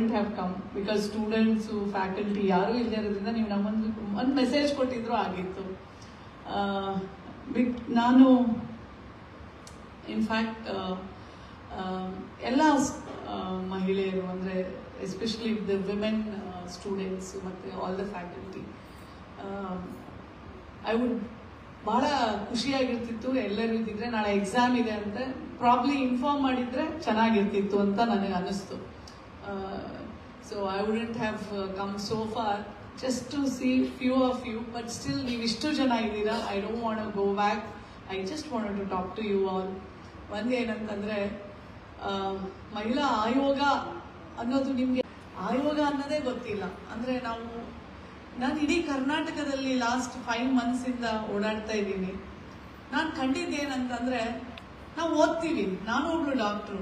Wouldn't have come because students faculty ಯಾರೂ ಇಲ್ಲದೆ ಇರೋದ್ರಿಂದ ನೀವು ನಮ್ಮೊಂದು ಒಂದು ಮೆಸೇಜ್ ಕೊಟ್ಟಿದ್ರು ಆಗಿತ್ತು. ಬಿಕ್ ನಾನು ಇನ್ಫ್ಯಾಕ್ಟ್ ಎಲ್ಲ ಮಹಿಳೆಯರು ಅಂದರೆ ಎಸ್ಪೆಷಲಿ ದ ವಿಮೆನ್ ಸ್ಟೂಡೆಂಟ್ಸ್ ಮತ್ತು all the faculty I would ಭಾಳ ಖುಷಿಯಾಗಿರ್ತಿತ್ತು. ಎಲ್ಲರೂ ಇದ್ದಿದ್ರೆ ನಾಳೆ ಎಕ್ಸಾಮ್ ಇದೆ ಅಂತ ಪ್ರಾಬ್ಲಿ ಇನ್ಫಾರ್ಮ್ ಮಾಡಿದರೆ ಚೆನ್ನಾಗಿರ್ತಿತ್ತು ಅಂತ ನನಗೆ ಅನ್ನಿಸ್ತು. So I wouldn't have come so far just to see few of you but still ನೀವು ಇಷ್ಟು ಜನ ಇದ್ದೀರಾ I don't want go back I just want to talk to you all ಒಂದು ಏನಂತಂದರೆ ಮಹಿಳಾ ಆಯೋಗ ಅನ್ನೋದು ನಿಮಗೆ, ಆಯೋಗ ಅನ್ನೋದೇ ಗೊತ್ತಿಲ್ಲ. ಅಂದರೆ ನಾವು, ನಾನು ಇಡೀ ಕರ್ನಾಟಕದಲ್ಲಿ ಲಾಸ್ಟ್ ಫೈವ್ ಮಂತ್ಸಿಂದ ಓಡಾಡ್ತಾ ಇದ್ದೀನಿ. ನಾನು ಕಂಡಿದ್ದೇನಂತಂದರೆ ನಾವು ಓದ್ತೀವಿ. ನಾನು ಒಬ್ಳು ಡಾಕ್ಟ್ರು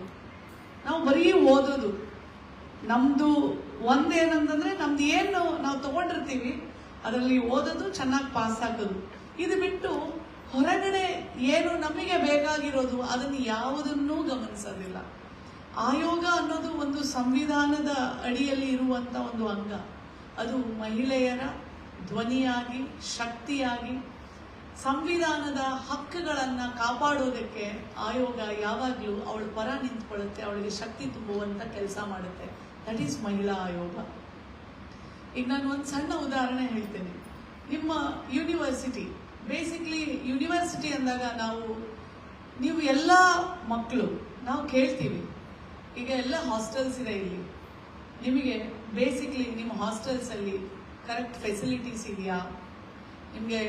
ನಾವು ಬರೀ ಓದೋದು. ನಮ್ಮದು ಒಂದೇನಂತಂದ್ರೆ ನಮ್ದು ಏನು ನಾವು ತಗೊಂಡಿರ್ತೀವಿ, ಅದರಲ್ಲಿ ಓದೋದು ಚೆನ್ನಾಗಿ ಪಾಸ್ ಆಗೋದು. ಇದು ಬಿಟ್ಟು ಹೊರಗಡೆ ಏನು ನಮಗೆ ಬೇಕಾಗಿರೋದು ಅದನ್ನು ಯಾವುದನ್ನೂ ಗಮನಿಸೋದಿಲ್ಲ. ಆಯೋಗ ಅನ್ನೋದು ಒಂದು ಸಂವಿಧಾನದ ಅಡಿಯಲ್ಲಿ ಇರುವಂತ ಒಂದು ಅಂಗ. ಅದು ಮಹಿಳೆಯರ ಧ್ವನಿಯಾಗಿ, ಶಕ್ತಿಯಾಗಿ, ಸಂವಿಧಾನದ ಹಕ್ಕುಗಳನ್ನ ಕಾಪಾಡೋದಕ್ಕೆ ಆಯೋಗ ಯಾವಾಗಲೂ ಅವಳ ಪರ ನಿಂತ್ಕೊಳ್ಳುತ್ತೆ, ಅವಳಿಗೆ ಶಕ್ತಿ ತುಂಬುವಂತ ಕೆಲಸ ಮಾಡುತ್ತೆ. ದಟ್ ಈಸ್ ಮಹಿಳಾ ಆಯೋಗ ಈಗ ನಾನು ಒಂದು ಸಣ್ಣ ಉದಾಹರಣೆ ಹೇಳ್ತೇನೆ. ನಿಮ್ಮ ಯೂನಿವರ್ಸಿಟಿ ಬೇಸಿಕ್ಲಿ ಯೂನಿವರ್ಸಿಟಿ ಅಂದಾಗ ನಾವು, ನೀವು ಎಲ್ಲ ಮಕ್ಕಳು ನಾವು ಕೇಳ್ತೀವಿ. ಈಗ ಎಲ್ಲ ಹಾಸ್ಟೆಲ್ಸ್ ಇದೆ ಇಲ್ಲಿ. ನಿಮಗೆ ಬೇಸಿಕ್ಲಿ ನಿಮ್ಮ ಹಾಸ್ಟೆಲ್ಸಲ್ಲಿ ಕರೆಕ್ಟ್ ಫೆಸಿಲಿಟೀಸ್ ಇದೆಯಾ? ನಿಮಗೆ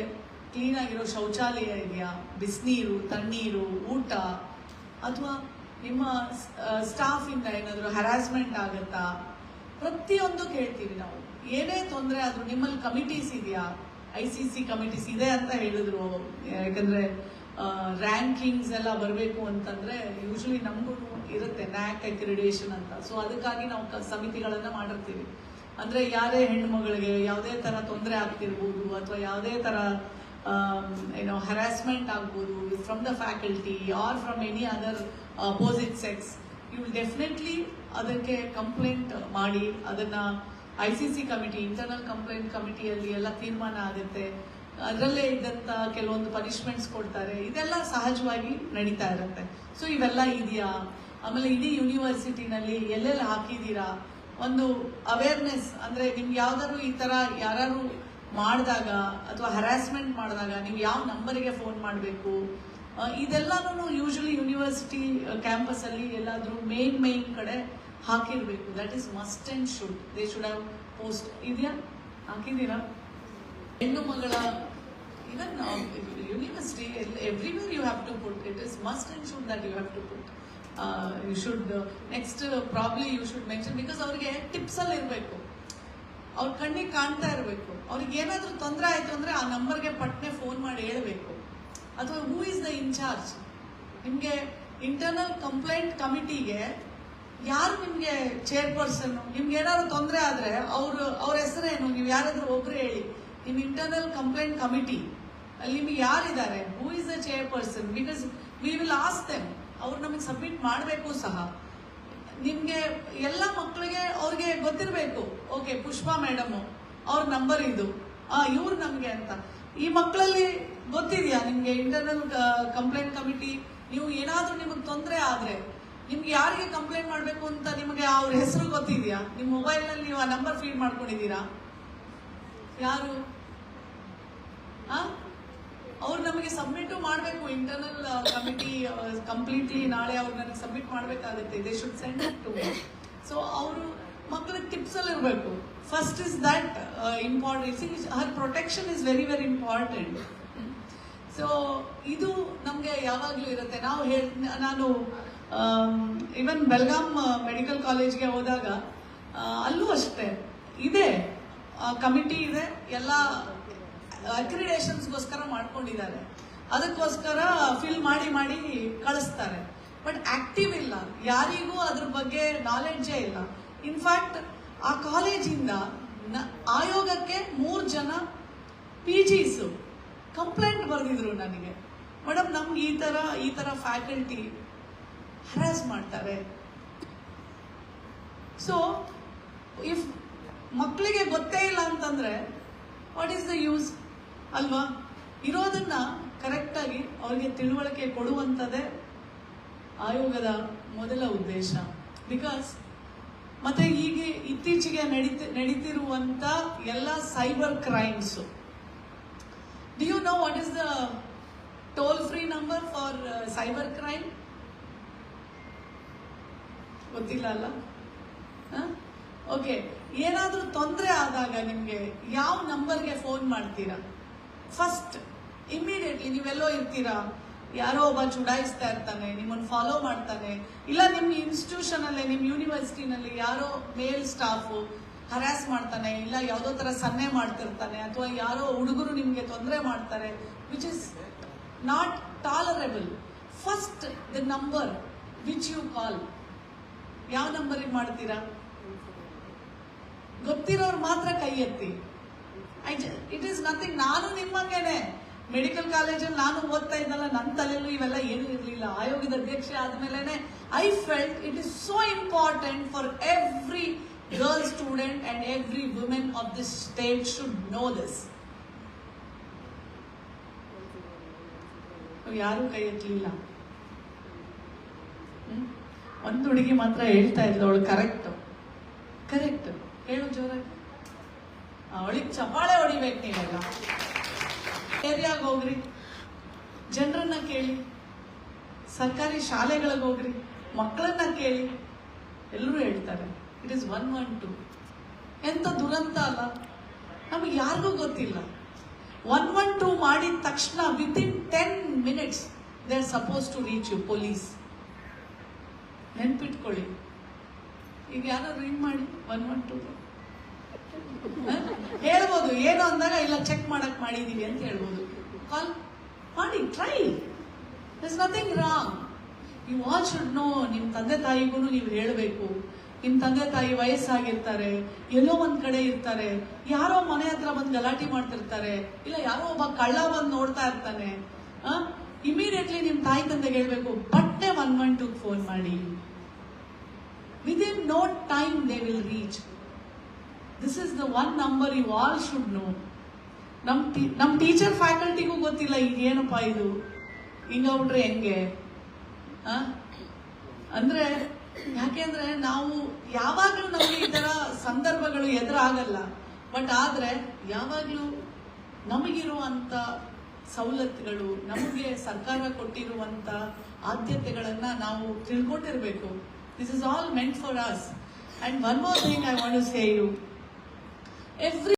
ಕ್ಲೀನಾಗಿರೋ ಶೌಚಾಲಯ ಇದೆಯಾ? ಬಿಸಿನೀರು, ತಣ್ಣೀರು, ಊಟ, ಅಥವಾ ನಿಮ್ಮ ಸ್ಟಾಫ್ ಇಂದ ಏನಾದರೂ ಹರಾಸ್ಮೆಂಟ್ ಆಗುತ್ತಾ? ಪ್ರತಿಯೊಂದು ಕೇಳ್ತೀವಿ ನಾವು. ಏನೇ ತೊಂದರೆ ಆದ್ರೂ ನಿಮ್ಮಲ್ಲಿ ಕಮಿಟೀಸ್ ಇದೆಯಾ? ಐ ಸಿ ಸಿ ಕಮಿಟೀಸ್ ಇದೆ ಅಂತ ಹೇಳಿದ್ರು. ಯಾಕಂದ್ರೆ ರ್ಯಾಂಕಿಂಗ್ಸ್ ಎಲ್ಲ ಬರಬೇಕು ಅಂತಂದ್ರೆ ಯೂಶಲಿ ನಮಗೂ ಇರುತ್ತೆ ನ್ಯಾಕ್ ಅಕ್ರಿಡೇಷನ್ ಅಂತ. ಸೊ ಅದಕ್ಕಾಗಿ ನಾವು ಸಮಿತಿಗಳನ್ನ ಮಾಡಿರ್ತೀವಿ. ಅಂದ್ರೆ ಯಾರೇ ಹೆಣ್ಮಗಳಿಗೆ ಯಾವುದೇ ತರ ತೊಂದರೆ ಆಗ್ತಿರ್ಬೋದು ಅಥವಾ ಯಾವುದೇ ತರ ಏನೋ ಹರಾಸ್ಮೆಂಟ್ ಆಗ್ಬೋದು from the faculty or from any other opposite sex you will definitely ಅದಕ್ಕೆ ಕಂಪ್ಲೇಂಟ್ ಮಾಡಿ, ಅದನ್ನ I C C committee internal complaint ಕಮಿಟಿಯಲ್ಲಿ ಎಲ್ಲ ತೀರ್ಮಾನ ಆಗುತ್ತೆ. ಅದರಲ್ಲೇ ಇದ್ದಂತ ಕೆಲವೊಂದು ಪನಿಷ್ಮೆಂಟ್ಸ್ ಕೊಡ್ತಾರೆ. ಇದೆಲ್ಲ ಸಹಜವಾಗಿ ನಡೀತಾ ಇರುತ್ತೆ. ಸೊ ಇವೆಲ್ಲ ಇದೆಯಾ? ಆಮೇಲೆ ಇಡೀ ಯೂನಿವರ್ಸಿಟಿನಲ್ಲಿ ಎಲ್ಲೆಲ್ಲಿ ಹಾಕಿದ್ದೀರಾ? ಒಂದು ಅವೇರ್ನೆಸ್ ಅಂದ್ರೆ ನಿಮ್ಗೆ ಯಾವ್ದಾದ್ರು ಈ ತರ ಯಾರು ಮಾಡಿದಾಗ ಅಥವಾ ಹರಾಸ್ಮೆಂಟ್ ಮಾಡಿದಾಗ ನೀವು ಯಾವ ನಂಬರಿಗೆ ಫೋನ್ ಮಾಡಬೇಕು? ಇದೆಲ್ಲಾನು ಯೂಶಲಿ ಯೂನಿವರ್ಸಿಟಿ ಕ್ಯಾಂಪಸ್ ಅಲ್ಲಿ ಎಲ್ಲಾದ್ರೂ ಮೇನ್ ಮೇನ್ ಕಡೆ ಹಾಕಿರಬೇಕು. That is must and should they should have post ಇದೆಯಾ? ಹಾಕಿದ್ದೀರಾ? ಹೆಣ್ಣು ಮಗಳ even university everywhere you have to put it is must and should that you have to put you should next probably you should mention because ಅವರಿಗೆ tips ಅಲ್ಲಿ ಇರಬೇಕು. ಅವ್ರ ಕಣ್ಣಿಗೆ ಕಾಣ್ತಾ ಇರಬೇಕು. ಅವ್ರಿಗೆ ಏನಾದರೂ ತೊಂದರೆ ಆಯಿತು ಅಂದರೆ ಆ ನಂಬರ್ಗೆ ಪಟ್ನೆ ಫೋನ್ ಮಾಡಿ ಹೇಳಬೇಕು. ಅಥವಾ ಹೂ ಇಸ್ ದ ಇನ್ಚಾರ್ಜ್ ನಿಮಗೆ ಇಂಟರ್ನಲ್ ಕಂಪ್ಲೇಂಟ್ ಕಮಿಟಿಗೆ ಯಾರು ನಿಮಗೆ ಚೇರ್ಪರ್ಸನ್ ನಿಮ್ಗೆ ಏನಾದ್ರು ತೊಂದರೆ ಆದರೆ ಅವರು, ಅವ್ರ ಹೆಸರೇನು? ನೀವು ಯಾರಾದರೂ ಒಬ್ರು ಹೇಳಿ. ನಿಮ್ಮ ಇಂಟರ್ನಲ್ ಕಂಪ್ಲೇಂಟ್ ಕಮಿಟಿ. ಅಲ್ಲಿ ನಿಮಗೆ ಯಾರಿದ್ದಾರೆ? Who is the chairperson because we will ask them ಅವ್ರು ನಮಗೆ ಸಬ್ಮಿಟ್ ಮಾಡಬೇಕು ಸಹ. ನಿಮ್ಗೆ ಎಲ್ಲ ಮಕ್ಕಳಿಗೆ ಅವ್ರಿಗೆ ಗೊತ್ತಿರಬೇಕು. ಓಕೆ ಪುಷ್ಪಾ ಮೇಡಮ್ ಅವ್ರ ನಂಬರ್ ಇದು. ಇವ್ರು ನಮಗೆ ಅಂತ. ಈ ಮಕ್ಕಳಲ್ಲಿ ಗೊತ್ತಿದೆಯಾ ನಿಮಗೆ ಇಂಟರ್ನಲ್ ಕಂಪ್ಲೇಂಟ್ ಕಮಿಟಿ ನೀವು ಏನಾದರೂ ನಿಮಗೆ ತೊಂದರೆ ಆದರೆ, ನಿಮ್ಗೆ ಯಾರಿಗೆ ಕಂಪ್ಲೇಂಟ್ ಮಾಡಬೇಕು ಅಂತ ನಿಮಗೆ ಅವ್ರ ಹೆಸರು ಗೊತ್ತಿದೆಯಾ? ನಿಮ್ಮ ಮೊಬೈಲ್ನಲ್ಲಿ ನೀವು ಆ ನಂಬರ್ ಫೀಡ್ ಮಾಡ್ಕೊಂಡಿದ್ದೀರಾ? ಯಾರು? ಆ? ಅವ್ರು ನಮಗೆ ಸಬ್ಮಿಟ್ ಮಾಡಬೇಕು ಇಂಟರ್ನಲ್ ಕಮಿಟಿ ಕಂಪ್ಲೀಟ್ಲಿ ನಾಳೆ ಅವ್ರು ನನಗೆ ಸಬ್ಮಿಟ್ ಮಾಡಬೇಕಾಗುತ್ತೆ. They should send to so ಅವರು ಮಕ್ಕಳಿಗೆ ಟಿಪ್ಸ್ ಅಲ್ಲಿ ಇರಬೇಕು. First is that important her protection is very very important so ಇದು ನಮಗೆ ಯಾವಾಗಲೂ ಇರುತ್ತೆ. ನಾವು ಹೇಳ್ ನಾನು ಇವನ್ ಬೆಲ್ಗಾಮ್ ಮೆಡಿಕಲ್ ಕಾಲೇಜ್ಗೆ ಹೋದಾಗ ಅಲ್ಲೂ ಅಷ್ಟೇ. ಇದೆ. ಕಮಿಟಿ ಇದೆ. ಎಲ್ಲ ಅಕ್ರಿಡೇಷನ್ಸ್ಗೋಸ್ಕರ ಮಾಡ್ಕೊಂಡಿದ್ದಾರೆ. ಅದಕ್ಕೋಸ್ಕರ ಫಿಲ್ ಮಾಡಿ ಮಾಡಿ ಕಳಿಸ್ತಾರೆ. ಬಟ್ ಆಕ್ಟಿವ್ ಇಲ್ಲ. ಯಾರಿಗೂ ಅದ್ರ ಬಗ್ಗೆ ನಾಲೆಡ್ಜೇ ಇಲ್ಲ. ಇನ್ಫ್ಯಾಕ್ಟ್ ಆ ಕಾಲೇಜಿಂದ ಆಯೋಗಕ್ಕೆ ಮೂರು ಜನ ಪಿ ಜಿಸ್ ಕಂಪ್ಲೇಂಟ್ ಬರೆದಿದ್ರು ನನಗೆ. ಮೇಡಮ್ ನಮ್ಗೆ ಈ ತರ ಈ ತರ ಫ್ಯಾಕಲ್ಟಿ ಹರಾಸ್ ಮಾಡ್ತಾರೆ. ಸೊ ಇಫ್ ಮಕ್ಕಳಿಗೆ ಗೊತ್ತೇ ಇಲ್ಲ ಅಂತಂದ್ರೆ ವಾಟ್ ಈಸ್ ದ ಯೂಸ್ ಅಲ್ವಾ? ಇರೋದನ್ನ ಕರೆಕ್ಟಾಗಿ ಅವ್ರಿಗೆ ತಿಳುವಳಿಕೆ ಕೊಡುವಂಥದ್ದೇ ಆಯೋಗದ ಮೊದಲ ಉದ್ದೇಶ. ಬಿಕಾಸ್ ಮತ್ತೆ ಈಗ ಇತ್ತೀಚೆಗೆ ನಡೀತಿ, ನಡೀತಿರುವಂತ ಎಲ್ಲ cyber crimes do you know what is the toll free number for cyber crime ಗೊತ್ತಿಲ್ಲ ಅಲ್ಲ? ಓಕೆ ಏನಾದರೂ ತೊಂದರೆ ಆದಾಗ ನಿಮಗೆ ಯಾವ ನಂಬರ್ಗೆ ಫೋನ್ ಮಾಡ್ತೀರಾ? ಫಸ್ಟ್ ಇಮಿಡಿಯೇಟ್ಲಿ ನೀವೆಲ್ಲೋ ಇರ್ತೀರಾ? ಯಾರೋ ಒಬ್ಬ ಚುಡಾಯಿಸ್ತಾ ಇರ್ತಾನೆ, ನಿಮ್ಮನ್ನು ಫಾಲೋ ಮಾಡ್ತಾನೆ. ಇಲ್ಲ, ನಿಮ್ಮ ಇನ್ಸ್ಟಿಟ್ಯೂಷನ್ ಅಲ್ಲೇ, ನಿಮ್ಮ ಯೂನಿವರ್ಸಿಟಿನಲ್ಲಿ ಯಾರೋ ಮೇಲ್ ಸ್ಟಾಫು ಹರಾಸ್ ಮಾಡ್ತಾನೆ, ಇಲ್ಲ, ಯಾವುದೋ ತರ ಸನ್ನೆ ಮಾಡ್ತಿರ್ತಾನೆ, ಅಥವಾ ಯಾರೋ ಹುಡುಗರು ನಿಮಗೆ ತೊಂದರೆ ಮಾಡ್ತಾರೆ which is not tolerable first the number which you call ಯಾವ ನಂಬರಿಗೆ ಮಾಡ್ತೀರಾ? ಗೊತ್ತಿರೋರು ಮಾತ್ರ ಕೈ ಎತ್ತಿ. ಐ ಇಟ್ ಈಸ್ ನಥಿಂಗ್ ನಾನು ನಿಮ್ಮಂಗೆನೆ. ಮೆಡಿಕಲ್ ಕಾಲೇಜಲ್ಲಿ ನಾನು ಓದ್ತಾ ಇದ್ದಲ್ಲ ನನ್ನ ತಲೆಯಲ್ಲೂ ಇವೆಲ್ಲ ಏನೂ ಇರಲಿಲ್ಲ. ಆಯೋಗದ ಅಧ್ಯಕ್ಷೆ ಆದ್ಮೇಲೆ I felt it is so important for every girl student and every women of this state should know this ಯಾರು ಕೈ ಎತ್ತಲಿಲ್ಲ? ಒಂದು ಹುಡುಗಿ ಮಾತ್ರ ಹೇಳ್ತಾ ಇದ್ಲು, ಅವಳು ಕರೆಕ್ಟ್ ಕರೆಕ್ಟ್ ಹೇಳು ಜೋರಾಗಿ. ಅವಳಿಗೆ ಚಪಾಳೆ ಹೊಡಿಬೇಕು ನೀವೆಲ್ಲ. ಏರಿಯಾಗ ಹೋಗ್ರಿ. ಜನರನ್ನ ಕೇಳಿ, ಸರ್ಕಾರಿ ಶಾಲೆಗಳಿಗೆ ಹೋಗ್ರಿ ಮಕ್ಕಳನ್ನ ಕೇಳಿ, ಎಲ್ಲರೂ ಹೇಳ್ತಾರೆ it is one one two ಎಂತ ದುರಂತ ಅಲ್ಲ. ನಮಗೆ ಯಾರಿಗೂ ಗೊತ್ತಿಲ್ಲ. ಒನ್ ಒನ್ ಟೂ ಮಾಡಿದ ತಕ್ಷಣ within ten minutes they are suppose to reach you police ನೆನ್ಪಿಟ್ಕೊಳ್ಳಿ. ಈಗ ಯಾರು ರಿಂಗ್ ಮಾಡಿ ಒನ್ ಒನ್ ಟೂ ಹೇಳ್ಬೋದು. ಏನು ಅಂದಾಗ, ಇಲ್ಲ ಚೆಕ್ ಮಾಡಕ್ ಮಾಡಿದೀವಿ ಅಂತ ಹೇಳ್ಬೋದು. ಕಾಲ್ ಮಾಡಿ try this nothing wrong you all should know ನಿಮ್ಮ ತಂದೆ ತಾಯಿಗೂ ನೀವು ಹೇಳಬೇಕು. ನಿಮ್ಮ ತಂದೆ ತಾಯಿ ವಯಸ್ಸಾಗಿರ್ತಾರೆ, ಎಲ್ಲೋ ಒಂದ್ ಕಡೆ ಇರ್ತಾರೆ, ಯಾರೋ ಮನೆ ಹತ್ರ ಬಂದು ಗಲಾಟೆ ಮಾಡ್ತಿರ್ತಾರೆ, ಇಲ್ಲ ಯಾರೋ ಒಬ್ಬ ಕಳ್ಳ ಬಂದು ನೋಡ್ತಾ ಇರ್ತಾನೆ ಇಮಿಡಿಯೇಟ್ಲಿ ನಿಮ್ಮ ತಾಯಿ ತಂದೆಗೆ ಹೇಳ್ಬೇಕು, ಬಟ್ಟೆ ಒನ್ ಒನ್ ಫೋನ್ ಮಾಡಿ. Within no time they will reach this is the one number you all should know ನಮ್ ಟೀ- ನಮ್ ಟೀಚರ್ ಫ್ಯಾಕಲ್ಟಿಗೂ ಗೊತ್ತಿಲ್ಲ, ಇದೇನಪ್ಪ ಇದು? ಹಿಂಗಾಗ್ಬಿಟ್ರೆ ಹೆಂಗೆ? ಅಂದರೆ ಯಾಕೆಂದ್ರೆ ನಾವು ಯಾವಾಗ್ಲೂ ನಮಗೆ ಈ ತರ ಸಂದರ್ಭಗಳು ಎದುರಾಗಲ್ಲ. ಬಟ್ ಆದ್ರೆ, ಯಾವಾಗ್ಲೂ ನಮಗಿರುವಂತ ಸವಲತ್ತುಗಳು, ನಮಗೆ ಸರ್ಕಾರ ಕೊಟ್ಟಿರುವಂತ ಆದ್ಯತೆಗಳನ್ನ ನಾವು ತಿಳ್ಕೊಂಡಿರ್ಬೇಕು. This is all meant for us and one more thing I want to say you every